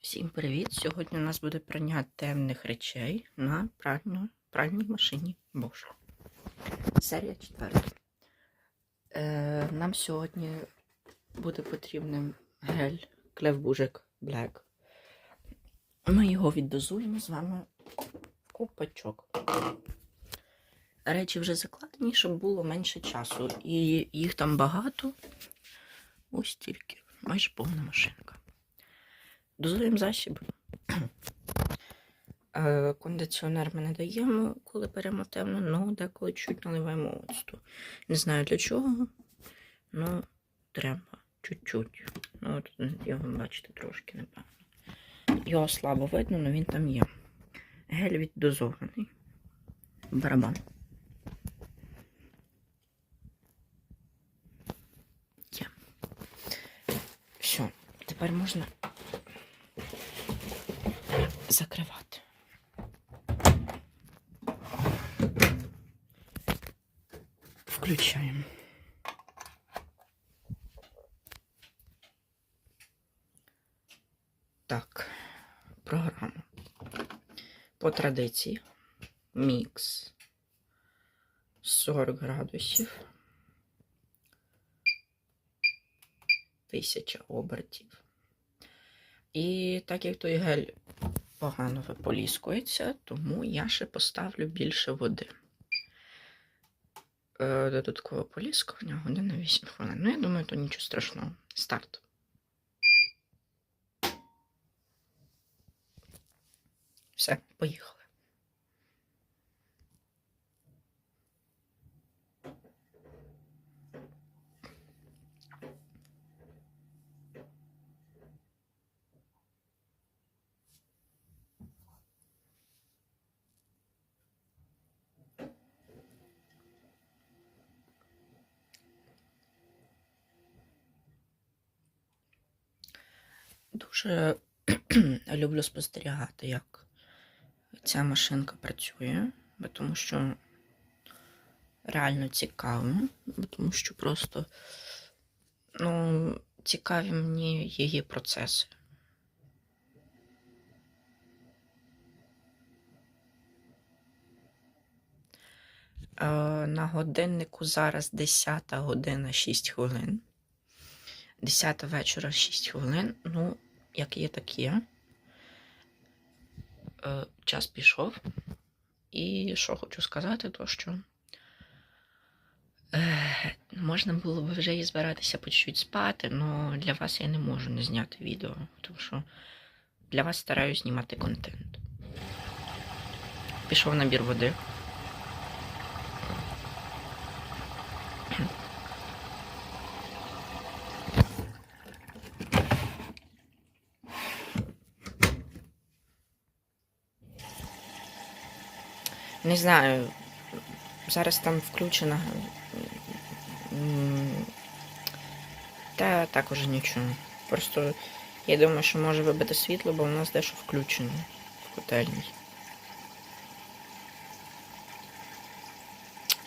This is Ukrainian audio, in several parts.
Всім привіт! Сьогодні у нас буде прання темних речей на пральну, пральній машині Bosch. Серія четверта. Е, нам сьогодні буде потрібним гель Клевбужик Black. Ми його віддозуємо з вами в купачок. Речі вже закладені, щоб було менше часу. І їх там багато. Ось тільки майже повна машинка. Дозуємо засіб. Е, Кондиціонер ми не даємо, коли беремо темно, але деколи чуть наливаємо оцту. Не знаю для чого, але треба чуть-чуть. Ну, от його бачите трошки, напевно. Його слабо видно, але він там є. Гель віддозований. Барабан. Є. Все, тепер можна закривати. Включаємо. Так, програма. По традиції. Мікс 40 градусів. Тисяча обертів. І так як той гель погано виполіскується, тому я ще поставлю більше води. Е, Додаткове поліскування година 8 хвилин. Ну, я думаю, то нічого страшного. Старт. Все, поїхали. Дуже люблю спостерігати, як ця машинка працює, тому що реально цікаво, тому що просто ну, цікаві мені її процеси. Е, На годиннику зараз 10 година 6 хвилин. 10 вечора 6 хвилин. Ну, як є, так є. Е, час пішов. І що хочу сказати, то що е, можна було б вже і збиратися по чуть спати, але для вас я не можу не зняти відео, тому що для вас стараюсь знімати контент. Пішов набір води. Не знаю, зараз там включена. Та також нічого. Просто я думаю, що може вибити світло, бо у нас дещо включено в котельній.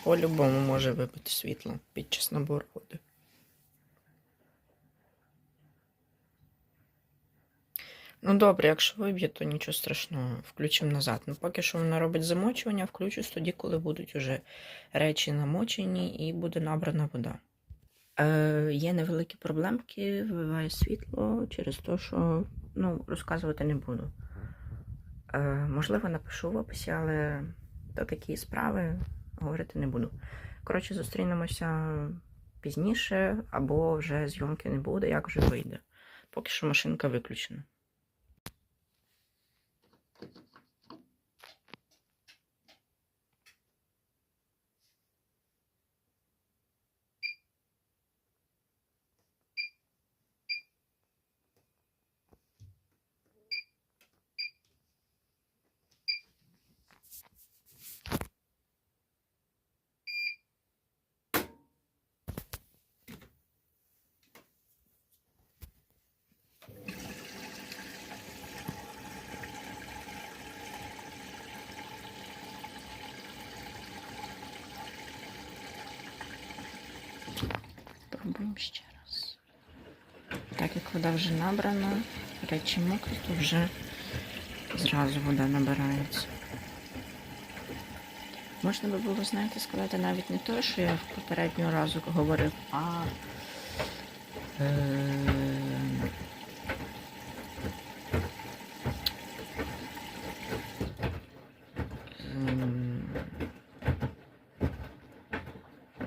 По-любому може вибити світло під час набору води. Ну добре, якщо виб'є, то нічого страшного. Включимо назад. Ну, поки що вона робить замочування, включусь тоді, коли будуть уже речі намочені і буде набрана вода. Е, є невеликі проблемки, вибиває світло через те, що ну, розказувати не буду. Е, можливо, напишу в описі, але то такі справи говорити не буду. Коротше, зустрінемося пізніше, або вже зйомки не буде, як вже вийде. Поки що машинка виключена. Ще раз. Так як вода вже набрана, речі мокрі, то вже зразу вода набирається. Можна би було, знаєте, сказати навіть не те, що я в попереднього разу говорив, а е,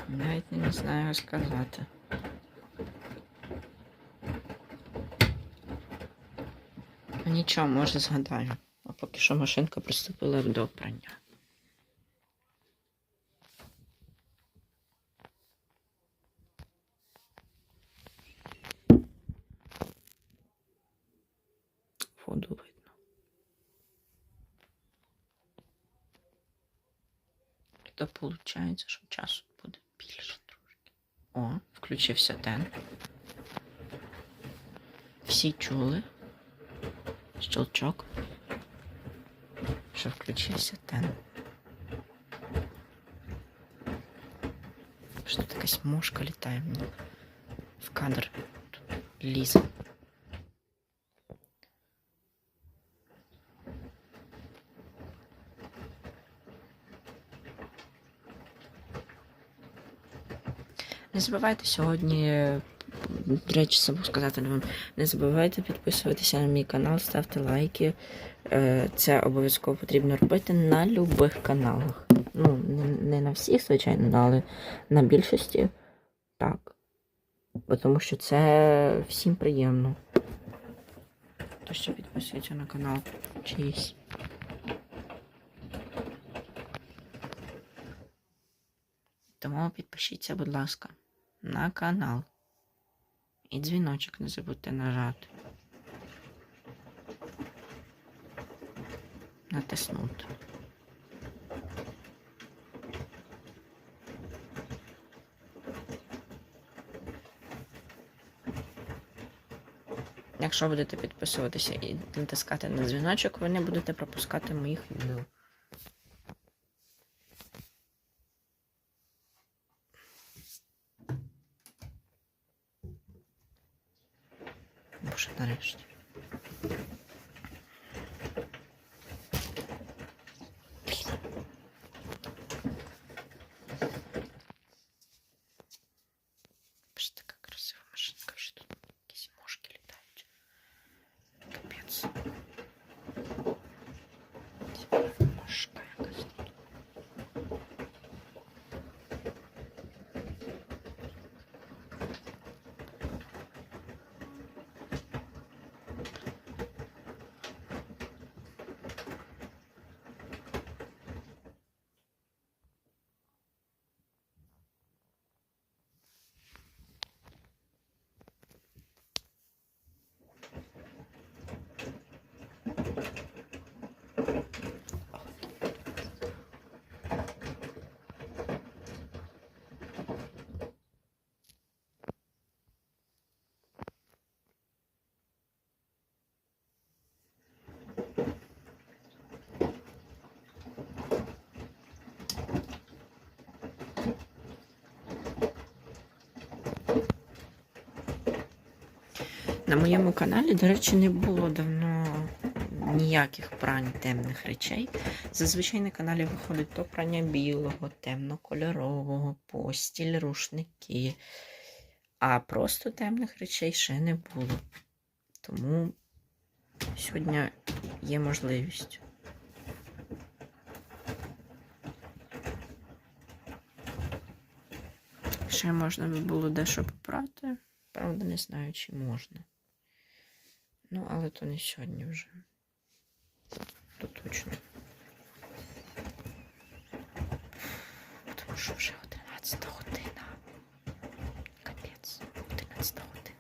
навіть не знаю сказати. Нічого, може згадаю. А поки що машинка приступила до прання. Воду видно. То виходить, що часу буде більше трошки. О, включився тен. Всі чули. Щелчок. Що включився тен. Що тут якась мошка літає мені в кадр. Тут. Не забувайте сьогодні, до речі, забув сказати вам, не забувайте підписуватися на мій канал, ставте лайки. Е, Це обов'язково потрібно робити на будь-яких каналах. Ну, не, не на всіх, звичайно, але на більшості так. Бо Тому що це всім приємно. То що підписується на канал чиїсь. Тому підпишіться, будь ласка, на канал. І дзвіночок не забудьте нажати. Натиснути. Якщо будете підписуватися і натискати на дзвіночок, ви не будете пропускати моїх відео. Нарешті. Блін. Боже, така красива машинка, вже тут якісь мошки літають. Капець. Мошка якась тут. На моєму каналі, до речі, не було давно ніяких прань темних речей. Зазвичай на каналі виходить то прання білого, темно-кольорового, постіль, рушники. А просто темних речей ще не було. Тому сьогодні є можливість. Ще можна було дещо попрати. Правда, не знаю, чи можна. Ну, але то не сьогодні вже. То точно. Тому що вже 11 година. Капець, 11 година.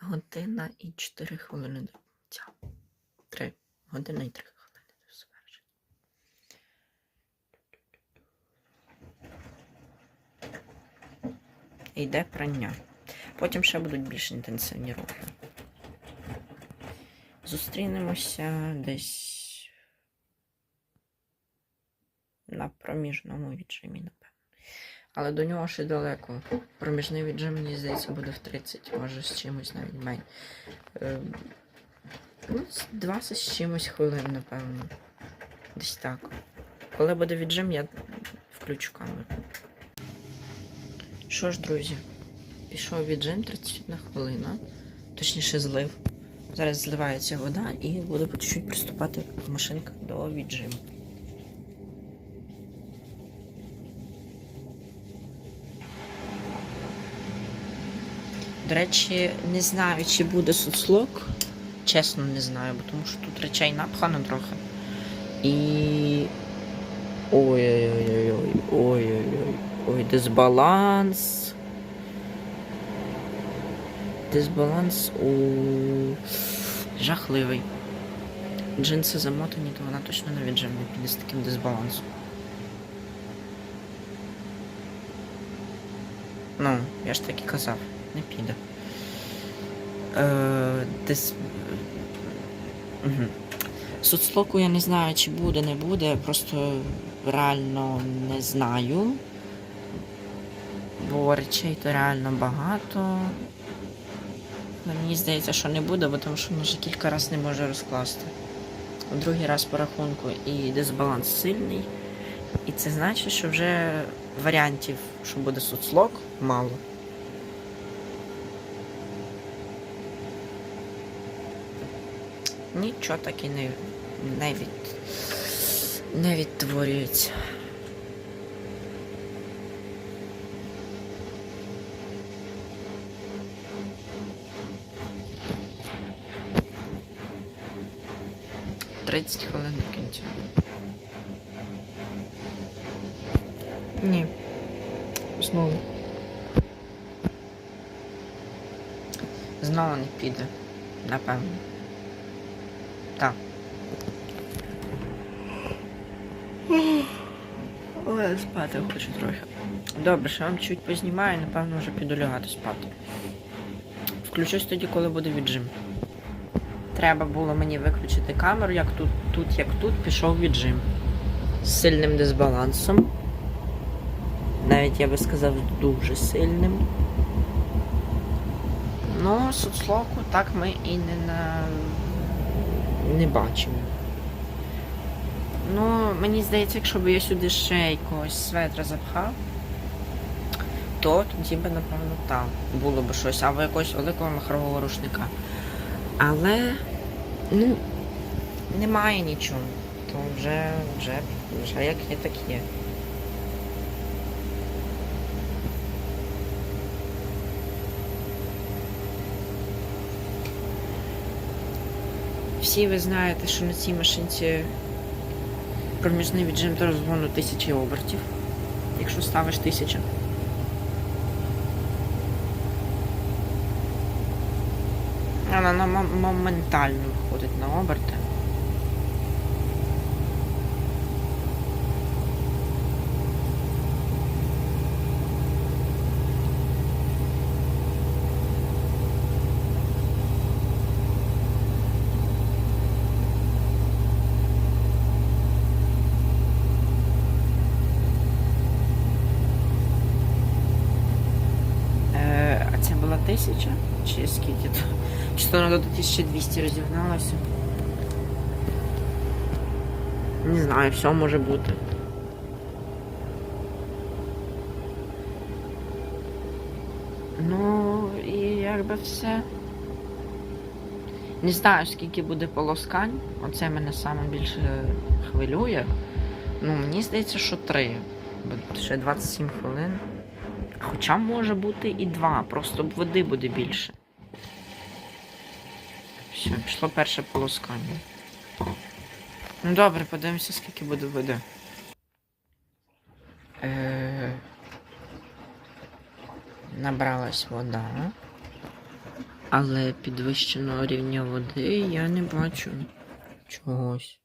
Година і 4 хвилини до кінця. 3 година і 3 хвилини до завершення. Йде прання. Потім ще будуть більш інтенсивні рухи. Зустрінемося десь на проміжному віджимі, напевно. Але до нього ще далеко. Проміжний віджим, мені здається, буде в 30, може з чимось навіть менше. Ем, Ну, 20 з чимось хвилин, напевно. Десь так. Коли буде віджим, я включу камеру. Що ж, друзі, пішов віджим 31 хвилина. Точніше, злив. Зараз зливається вода і буду по чуть-чуть приступати машинка до віджиму. До речі, не знаю, чи буде соцлок. Чесно, не знаю, бо тому що тут речей напхано трохи. І. Ой-ой-ой, ой-ой-ой, ой, дисбаланс. Дисбаланс у жахливий. Джинси замотані, то вона точно на віджим піде з таким дисбалансом. Ну, я ж так і казав, не піде. Е, дис... Угу. Соцлоку я не знаю, чи буде, не буде, просто реально не знаю. Бо речей то реально багато. Але мені здається, що не буде, бо тому що він вже кілька разів не може розкласти. У другий раз по рахунку і дисбаланс сильний. І це значить, що вже варіантів, що буде соцлок, мало. Нічого так і не, не, від, не відтворюється. Тридцять хвилин до кінця. Ні. Знову. Знову не піде, напевно. Так. Ой, спати хочу трохи. Добре, що вам чуть познімаю, напевно, вже піду лягати спати. Включусь тоді, коли буде віджим. Треба було мені виключити камеру, як тут, тут, як тут, пішов віджим. З сильним дисбалансом. Навіть я би сказав, дуже сильним. Ну, соцлоку так ми і не на не бачимо. Ну, мені здається, якщо б я сюди ще якогось светра запхав, то тоді би, напевно, там було б щось, або якогось великого махрового рушника. Але, ну, немає нічого. То вже, вже, вже як є, так є. Всі ви знаєте, що на цій машинці проміжний віджим до розгону тисячі обертів, якщо ставиш тисячу. Вона на мом- моментально виходить на оберти. Е, тисяча? Чи скільки то? Чи то до 1200 розігналася? Не знаю, все може бути. Ну, і якби все. Не знаю, скільки буде полоскань. Оце мене саме більше хвилює. Ну, мені здається, що три. Ще 27 хвилин. Хоча може бути і два, просто води буде більше. Все, пішло перше полоскання. Ну добре, подивимося, скільки буде води. Е... Набралась вода. Але підвищеного рівня води я не бачу чогось.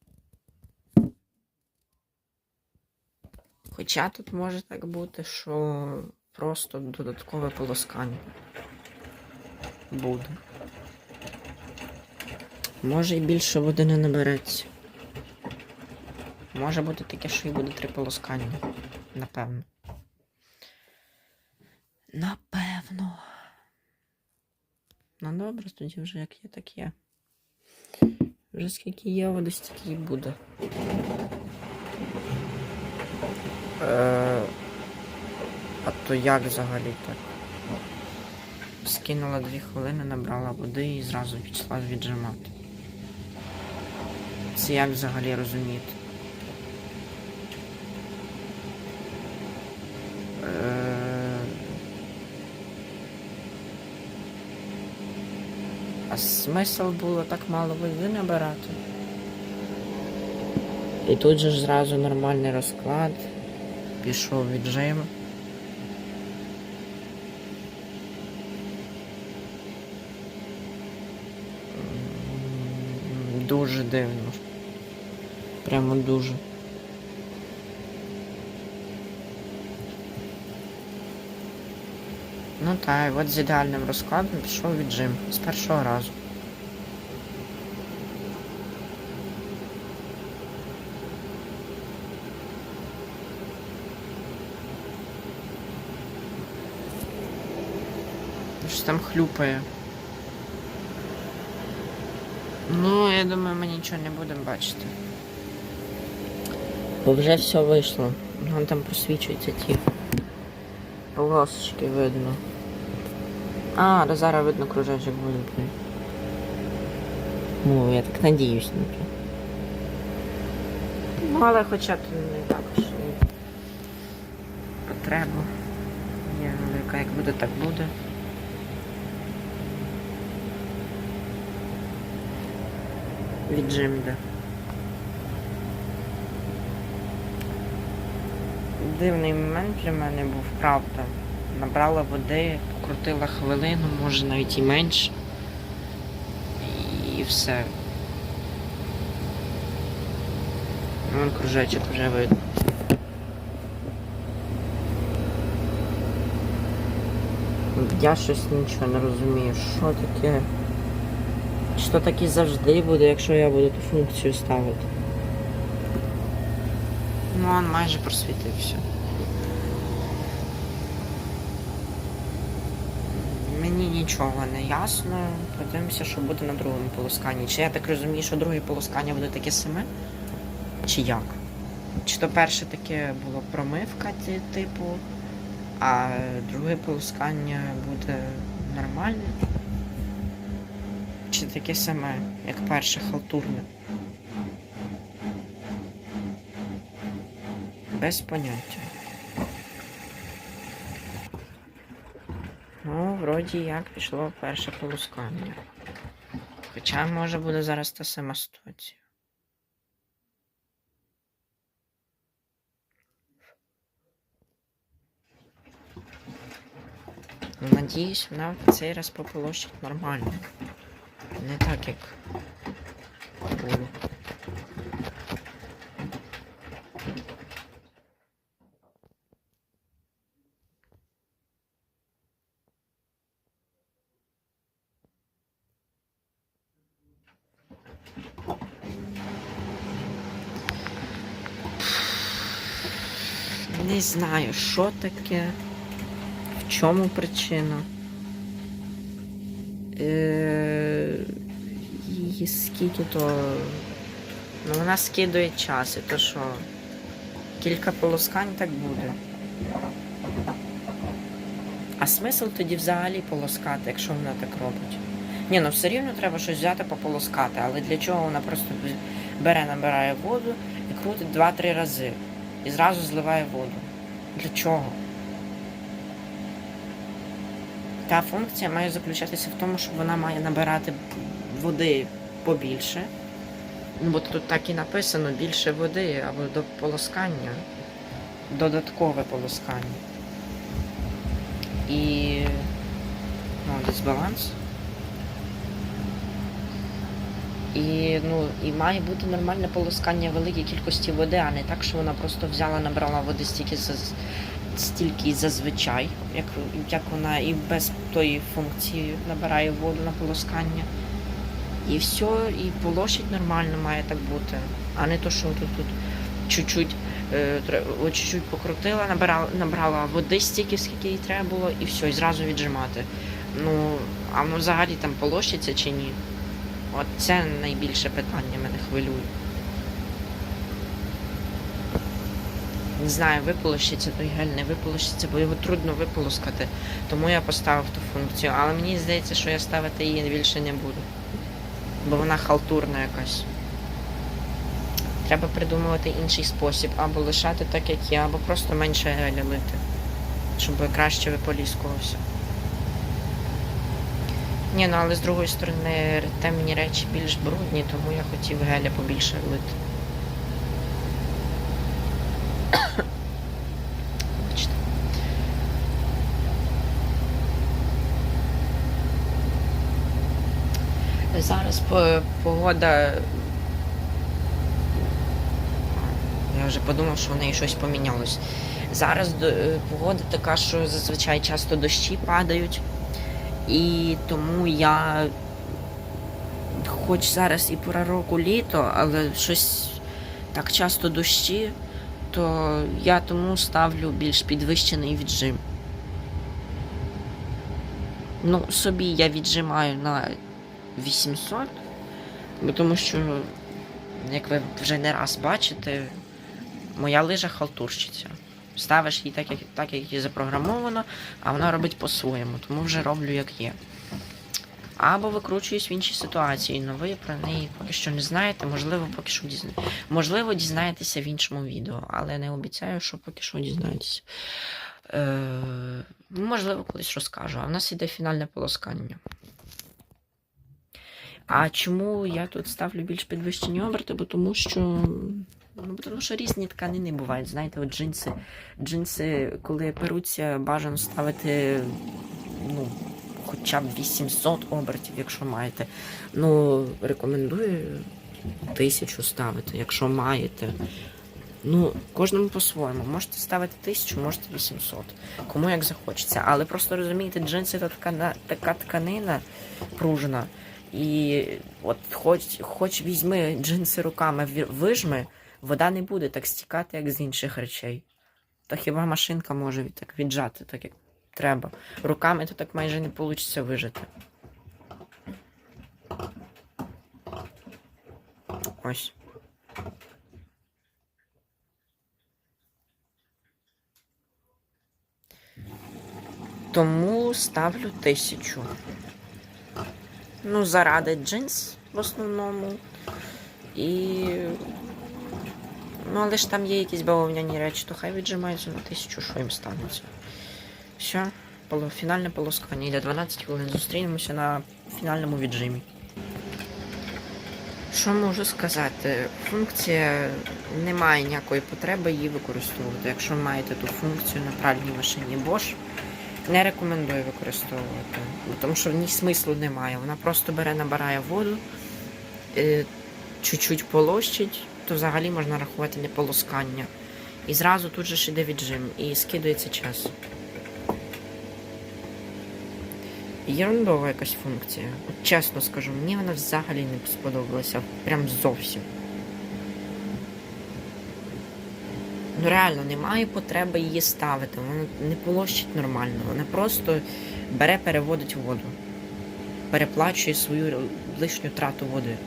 Хоча тут може так бути, що просто додаткове полоскання буде. Може і більше води не набереться. Може бути таке, що і буде три полоскання. Напевно. Напевно. Ну добре, тоді вже як є, так є. Вже скільки є, води стільки і буде. Е, а то як взагалі так? Скинула дві хвилини, набрала води і зразу пішла віджимати. Це як взагалі розуміти? Е, А смисл було так мало води набирати? І тут же ж зразу нормальний розклад. Пішов віджим. Дуже дивно. Прямо дуже. Ну так, і от з ідеальним розкладом пішов віджим з першого разу. Щось там хлюпає. Ну, я думаю, ми нічого не будемо бачити. Бо вже все вийшло. Вон там просвічуються ті полосочки видно. А, да зараз видно кружечок буде. Ну, я так надіюсь на. Ну, але хоча б не також і потреба. Є велика, як буде, так буде. Віджим йде. Дивний момент для мене був, правда. Набрала води, покрутила хвилину, може навіть і менше. І все. Вон кружечок вже видно. Я щось нічого не розумію, що таке. То таке завжди буде, якщо я буду ту функцію ставити. Ну, он майже просвітився. Мені нічого не ясно. Подивимося, що буде на другому полосканні. Чи я так розумію, що друге полоскання буде таке саме? Чи як? Чи то перше таке було промивка, типу, а друге полоскання буде нормальне? Чи таке саме, як перше халтурне? Без поняття. Ну, вроді як пішло перше полоскання. Хоча може буде зараз та сама ситуація. Ну, надіюсь, вона в цей раз пополощить нормально. Не так, як було. Не знаю, що таке, в чому причина. Е, скільки то. Ну, вона скидує час, і то що кілька полоскань так буде. А смисл тоді взагалі полоскати, якщо вона так робить? Ні, ну все рівно треба щось взяти пополоскати, але для чого вона просто бере, набирає воду і крутить 2-3 рази. І зразу зливає воду. Для чого? Та функція має заключатися в тому, що вона має набирати води побільше. Ну, бо тут так і написано більше води або до полоскання. Додаткове полоскання. І ну, дисбаланс. І, ну, і має бути нормальне полоскання великій кількості води, а не так, що вона просто взяла, набрала води стільки за, стільки зазвичай, як, як вона і без тої функції набирає воду на полоскання. І все, і полощить нормально має так бути. А не то, що тут, тут чуть-чуть, е, чуть-чуть покрутила, набирала, набрала води стільки, скільки їй треба було, і все, і зразу віджимати. Ну, а воно взагалі там полощиться чи ні? От це найбільше питання мене хвилює. Не знаю, виполощиться той гель, не виполощиться, бо його трудно виполоскати. Тому я поставив ту функцію. Але мені здається, що я ставити її більше не буду. Бо вона халтурна якась. Треба придумувати інший спосіб, або лишати так, як є, або просто менше геля лити, щоб краще виполіскувався. Ні, ну але з другої сторони, темні речі більш брудні, тому я хотів геля побільше лити. Бачите. Зараз погода. Я вже подумав, що в неї щось помінялось. Зараз е, погода така, що зазвичай часто дощі падають. І тому я, хоч зараз і пора року літо, але щось так часто дощі, то я тому ставлю більш підвищений віджим. Ну, собі я віджимаю на 800, бо тому що, як ви вже не раз бачите, моя лижа халтурщиця. Ставиш її так, як, так, як її запрограмовано, а вона робить по-своєму, тому вже роблю як є. Або викручуюсь в іншій ситуації, але ви про неї поки що не знаєте, можливо, поки що дізна... можливо, дізнаєтеся в іншому відео, але не обіцяю, що поки що дізнаєтеся. Е... Можливо, колись розкажу. А в нас іде фінальне полоскання. А чому я тут ставлю більш підвищені оберти? Бо тому що. Ну, тому що різні тканини бувають. Знаєте, от джинси, джинси, коли перуться, бажано ставити ну, хоча б 800 обертів, якщо маєте. Ну, рекомендую тисячу ставити, якщо маєте. Ну, кожному по-своєму. Можете ставити тисячу, можете 800. Кому як захочеться. Але просто розумієте, джинси це така, така тканина пружна. І от хоч, хоч візьми джинси руками, вижми, вода не буде так стікати, як з інших речей. Та хіба машинка може так віджати, так як треба. Руками то так майже не вийде вижити. Ось. Тому ставлю тисячу. Ну, заради джинс в основному. І. Ну, але ж там є якісь бавовняні речі, то хай віджимаються на тисячу, що їм станеться. Все, фінальне полоскання. Йде 12 хвилин. Зустрінемося на фінальному віджимі. Що можу сказати? Функція немає ніякої потреби її використовувати. Якщо ви маєте ту функцію на пральній машині Bosch, не рекомендую використовувати, тому що в ній смислу немає. Вона просто бере, набирає воду, е, чуть-чуть полощить, то взагалі можна рахувати не полоскання. І зразу тут же ж іде віджим, і скидується час. Єрундова якась функція. От чесно скажу, мені вона взагалі не сподобалася. Прям зовсім. Ну реально немає потреби її ставити. Вона не полощить нормально. Вона просто бере, переводить воду. Переплачує свою лишню трату води.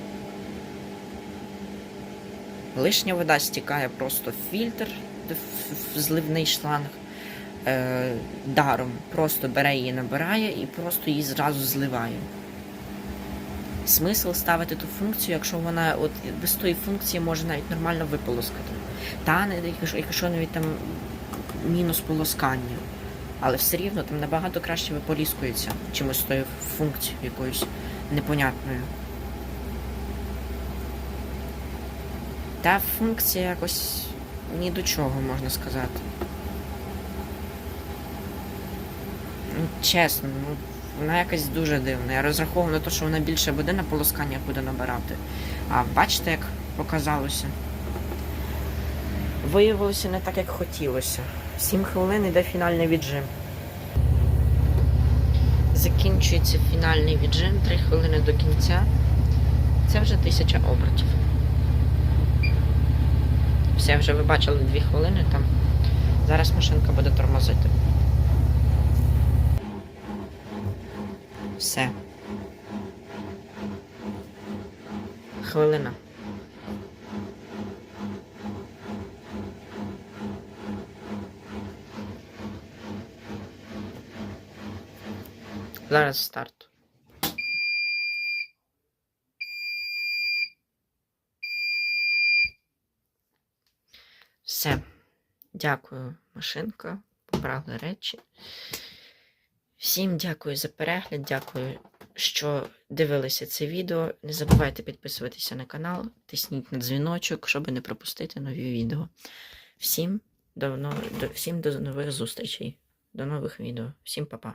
Лишня вода стікає просто в фільтр, в зливний шланг. Е, даром. Просто бере її, набирає і просто її зразу зливає. Смисл ставити ту функцію, якщо вона от без тої функції може навіть нормально виполоскати. Та якщо, навіть там мінус полоскання. Але все рівно там набагато краще виполіскується, чимось тою функцією якоюсь непонятною. Та функція якось ні до чого, можна сказати. Ну, чесно, ну, вона якась дуже дивна. Я розраховував на те, що вона більше буде на полосканнях буде набирати. А бачите, як показалося? Виявилося не так, як хотілося. Сім хвилин іде фінальний віджим. Закінчується фінальний віджим, 3 хвилини до кінця. Це вже тисяча обертів. Все, вже ви бачили дві хвилини там. Зараз машинка буде тормозити. Все. Хвилина. Зараз старт. Все. Дякую, машинка. Побрали речі. Всім дякую за перегляд. Дякую, що дивилися це відео. Не забувайте підписуватися на канал, тисніть на дзвіночок, щоб не пропустити нові відео. Всім до, всім до нових зустрічей, до нових відео. Всім па-па.